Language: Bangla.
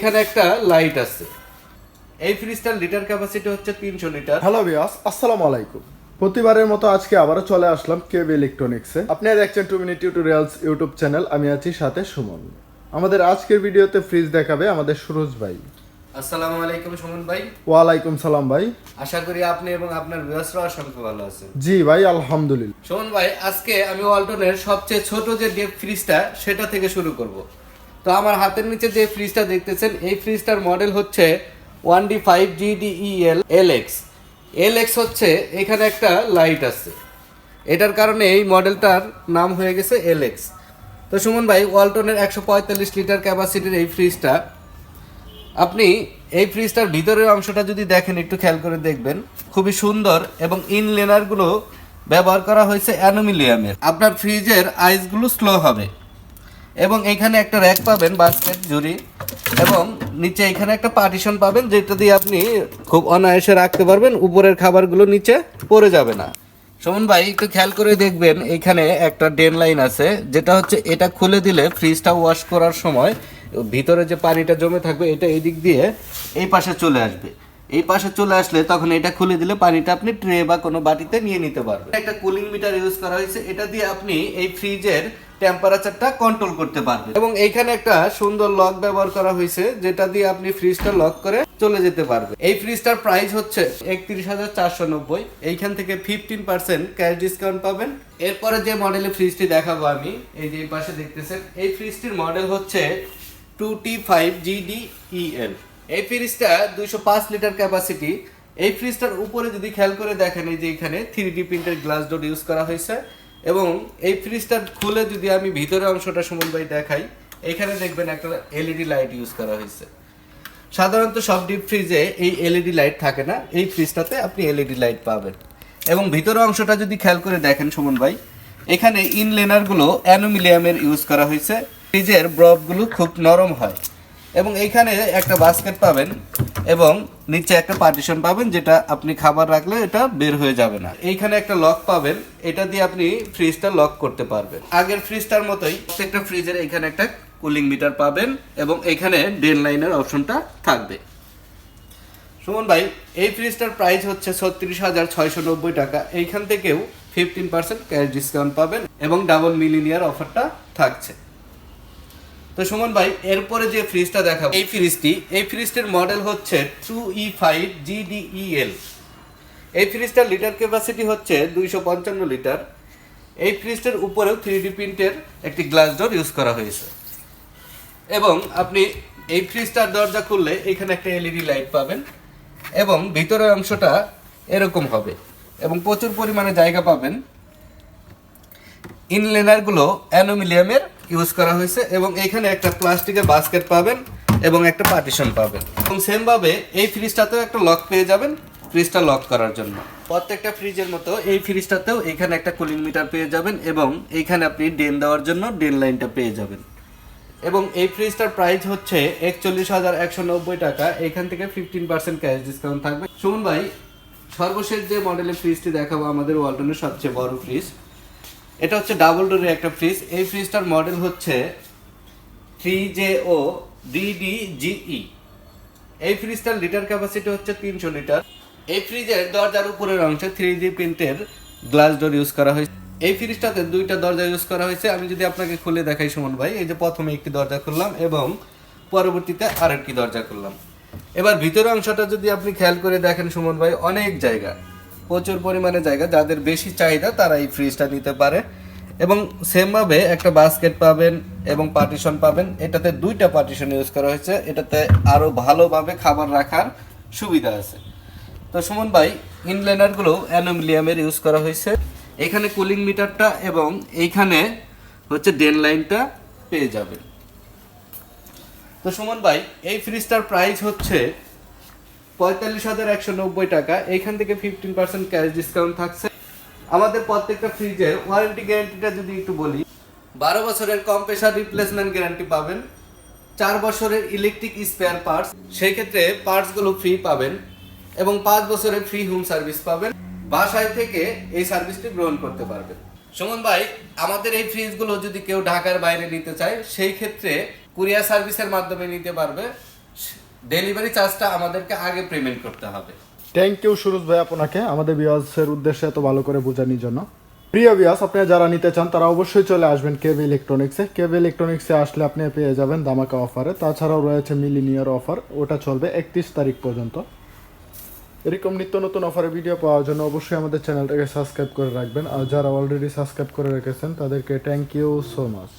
এখানে একটা লাইট আছে। এই ফ্রিজটার লিটার ক্যাপাসিটি হচ্ছে তিনশো লিটার। হ্যালো বিয়াস আসসালামু আলাইকুম। প্রতিবারের মতো আজকে আবারও চলে আসলাম কেব ইলেকট্রনিক্সে। আপনারা দেখছেন two minute tutorials YouTube channel আমি আছি সাথে সুমন। আমাদের আজকের ভিডিওতে ফ্রিজ দেখাবে আমাদের সুরজ ভাই। আসসালামু আলাইকুম সুমন ভাই। ওয়ালাইকুম সালাম ভাই। আশা করি আপনি এবং আপনার বয়সরা অসংখ্য ভালো আছেন। জি ভাই আলহামদুলিল্লাহ। সুমন ভাই আজকে আমি ওয়ালটনের সবচেয়ে ছোট যে ডিপ ফ্রিজটা সেটা থেকে শুরু করব। তো আমার হাতের নিচে যে ফ্রিজটা দেখতেছেন, এই ফ্রিজটার মডেল হচ্ছে one D five GDEL L X L X হচ্ছে এখানে একটা লাইট আছে। এটার কারণে এই মডেলটার নাম হয়ে গেছে এল এক্স তো সুমন ভাই, ওয়ালটনের একশো পঁয়তাল্লিশ লিটার ক্যাপাসিটির এই ফ্রিজটা আপনি এই ফ্রিজটার ভিতরের অংশটা যদি দেখেন, একটু খেয়াল করে দেখবেন। খুবই সুন্দর এবং ইনলেনারগুলো ব্যবহার করা হয়েছে অ্যানুমিলিয়ামের আপনার ফ্রিজের আইসগুলো স্লো হবে। এবং এখানে একটা র্যাক পাবেন বাস্কেট জুড়ি এবং নিচে এখানে একটা পার্টিশন পাবেন যেটা দিয়ে আপনি খুব অনায়াসে রাখতে পারবেন, উপরের খাবারগুলো নিচে পড়ে যাবে না। সুমন ভাই, একটু খেয়াল করে দেখবেন, এখানে একটা ডেন লাইন আছে, যেটা হচ্ছে এটা খুলে দিলে ফ্রিজটা ওয়াশ করার সময় ভিতরে যে পানিটা জমে থাকবে, এটা এই দিক দিয়ে এই পাশে চলে আসবে। এই পাশে চলে আসলে তখন এটা খুলে দিলে পানিটা আপনি ট্রে বা কোনো বাটিতে নিয়ে নিতে পারবেন। একটা কুলিং মিটার ইউজ করা হয়েছে, এটা দিয়ে আপনি এই ফ্রিজের টেম্পারেচারটা কন্ট্রোল করতে পারবে। এবং এখানে একটা সুন্দর লক ব্যবহার করা হয়েছে, যেটা দিয়ে আপনি ফ্রিজটা লক করে চলে যেতে পারবে। এই ফ্রিজটার প্রাইস হচ্ছে একত্রিশ হাজার চারশো নব্বই। এইখান থেকে ফিফটিন পার্সেন্ট ক্যাশ ডিসকাউন্ট পাবেন। এরপরে যে মডেলের ফ্রিজটি দেখাবো আমি, এই যে পাশে দেখতেছেন, এই ফ্রিজটির মডেল হচ্ছে টু টি ফাইভ জিডিইএল এই ফ্রিজটা দুইশো পাঁচ লিটার ক্যাপাসিটি এই ফ্রিজটার উপরে যদি খেয়াল করে দেখেন, এই যে এখানে থ্রি ডি প্রিন্টের গ্লাস ডোর ইউজ করা হয়েছে। এবং এই ফ্রিজটা খুলে যদি আমি ভিতরে অংশটা সুমন ভাই দেখাই, এখানে দেখবেন একটা এলইডি লাইট ইউজ করা হয়েছে। সাধারণত সব ডিপ ফ্রিজে এই এলইডি লাইট থাকে না, এই ফ্রিজটাতে আপনি এলইডি লাইট পাবেন। এবং ভিতরের অংশটা যদি খেয়াল করে দেখেন সুমন ভাই এখানে ইনলেনারগুলো অ্যানুমিলিয়ামের ইউজ করা হয়েছে। ফ্রিজের ব্রবগুলো খুব নরম হয়। এবং এইখানে একটা বাস্কেট পাবেন এবং নিচে একটা পার্টিশন পাবেন যেটা আপনি খাবার রাখলে এটা বের হয়ে যাবে না। এইখানে একটা লক পাবেন, এটা দিয়ে আপনি ফ্রিজটা লক করতে পারবেন। আগের ফ্রিজটার মতোই প্রত্যেকটা ফ্রিজের এখানে একটা কুলিং মিটার পাবেন এবং এখানে ডেন লাইনের অপশনটা থাকবে। সুমন ভাই, এই ফ্রিজটার প্রাইস হচ্ছে ছত্রিশ হাজার ছয়শো নব্বই টাকা। এইখান থেকেও ফিফটিন পার্সেন্ট ক্যাশ ডিসকাউন্ট পাবেন এবং ডাবল মিলিনিয়ার অফারটা থাকছে। তো সুমন ভাই, এরপরে যে ফ্রিজটা দেখাবো, এই ফ্রিজটি, এই ফ্রিজটির মডেল হচ্ছে টু ই ফাইভ জিডিইএল এই ফ্রিজটার লিটার ক্যাপাসিটি হচ্ছে দুইশো পঞ্চান্ন লিটার এই ফ্রিজটার উপরেও থ্রি ডি প্রিন্টের একটি গ্লাস ডোর ইউজ করা হয়েছে। এবং আপনি এই ফ্রিজটার দরজা খুললে এখানে একটা এলইডি লাইট পাবেন এবং ভিতরের অংশটা এরকম হবে এবং প্রচুর পরিমাণে জায়গা পাবেন। ইনলেনারগুলো অ্যানুমিলিয়ামের ইউজ করা হয়েছে এবং এখানে একটা প্লাস্টিকের বাস্কেট পাবেন এবং একটা পার্টিশন পাবেন। এবং সেমভাবে এই ফ্রিজটাতেও একটা লক পেয়ে যাবেন, ফ্রিজটা লক করার জন্য। প্রত্যেকটা ফ্রিজের মতো এই ফ্রিজটাতেও এখানে একটা কুলিং মিটার পেয়ে যাবেন এবং এইখানে আপনি ডেন দেওয়ার জন্য ডেন লাইনটা পেয়ে যাবেন। এবং এই ফ্রিজটার প্রাইস হচ্ছে একচল্লিশ হাজার একশো নব্বই টাকা। এখান থেকে ফিফটিন পার্সেন্ট ক্যাশ ডিসকাউন্ট থাকবে। সুমন ভাই, সর্বশেষ যে মডেলের ফ্রিজটি দেখাবো, আমাদের ওয়ালটনের সবচেয়ে বড় ফ্রিজ। এটা হচ্ছে ডাবল ডোরের একটা ফ্রিজ এই ফ্রিজটার মডেল হচ্ছে three J O DD GE এই ফ্রিজটার লিটার ক্যাপাসিটি হচ্ছে তিনশো লিটার এই ফ্রিজের দরজার উপরের অংশে থ্রি ডি প্রিন্টের গ্লাস ডোর ইউজ করা হয়েছে। এই ফ্রিজটাতে দুইটা দরজা ইউজ করা হয়েছে। আমি যদি আপনাকে খুলে দেখাই সুমন ভাই, এই যে প্রথমে একটি দরজা খুললাম এবং পরবর্তীতে আরেকটি দরজা খুললাম। এবার ভিতরের অংশটা যদি আপনি খেয়াল করে দেখেন সুমন ভাই, অনেক জায়গা। প্রচুর পরিমাণে জায়গা, যাদের বেশি চাহিদা তারা এই ফ্রিজটা নিতে পারে। এবং সেমভাবে একটা বাস্কেট পাবেন এবং পার্টিশন পাবেন। এটাতে দুইটা পার্টিশন ইউজ করা হয়েছে। এটাতে আরও ভালোভাবে খাবার রাখার সুবিধা আছে। তো সুমন ভাই ইনলাইনারগুলো অ্যানুমিলিয়ামের ইউজ করা হয়েছে। এখানে কুলিং মিটারটা এবং এইখানে হচ্ছে ডেন লাইনটা পেয়ে যাবেন। তো সুমন ভাই, এই ফ্রিজটার প্রাইস হচ্ছে পঁয়তাল্লিশ হাজার একশো নব্বই টাকা। এইখান থেকে ফিফটিন পার্সেন্ট ক্যাশ ডিসকাউন্ট থাকছে। আমাদের প্রত্যেকটা ফ্রিজের ওয়ারেন্টি গ্যারান্টিটা যদি একটু বলি, বারো বছরের কম্প্রেসার রিপ্লেসমেন্ট গ্যারান্টি পাবেন, চার বছরের ইলেকট্রিক স্পেয়ার পার্টস সেই ক্ষেত্রে পার্টসগুলো ফ্রি পাবেন এবং পাঁচ বছরের ফ্রি হোম সার্ভিস পাবেন। বাসায় থেকে এই সার্ভিসটি গ্রহণ করতে পারবেন। সুমন ভাই, আমাদের এই ফ্রিজগুলো যদি কেউ ঢাকার বাইরে নিতে চায়, সেই ক্ষেত্রে কুরিয়ার সার্ভিসের মাধ্যমে নিতে পারবে। ডেলিভারি চার্জটা আমাদেরকে আগে পেমেন্ট করতে হবে। থ্যাংক ইউ সুরজ ভাই, আপনাকে। আমাদের বিয়াসের উদ্দেশ্যে এত ভালো করে বোঝানোর জন্য। প্রিয় বিয়াস আপনি যারা নিতে চান, তারা অবশ্যই চলে আসবেন কেবি ইলেকট্রনিক্সে কেবি ইলেকট্রনিক্সে আসলে আপনি পেয়ে যাবেন দামাকা অফারে তাছাড়াও রয়েছে মিলিনিয়ার অফার ওটা চলবে একত্রিশ তারিখ পর্যন্ত। এরকম নিত্য নতুন অফারের ভিডিও পাওয়ার জন্য অবশ্যই আমাদের চ্যানেলটাকে সাবস্ক্রাইব করে রাখবেন। আর যারা অলরেডি সাবস্ক্রাইব করে রেখেছেন, তাদেরকে থ্যাংক ইউ সো মাচ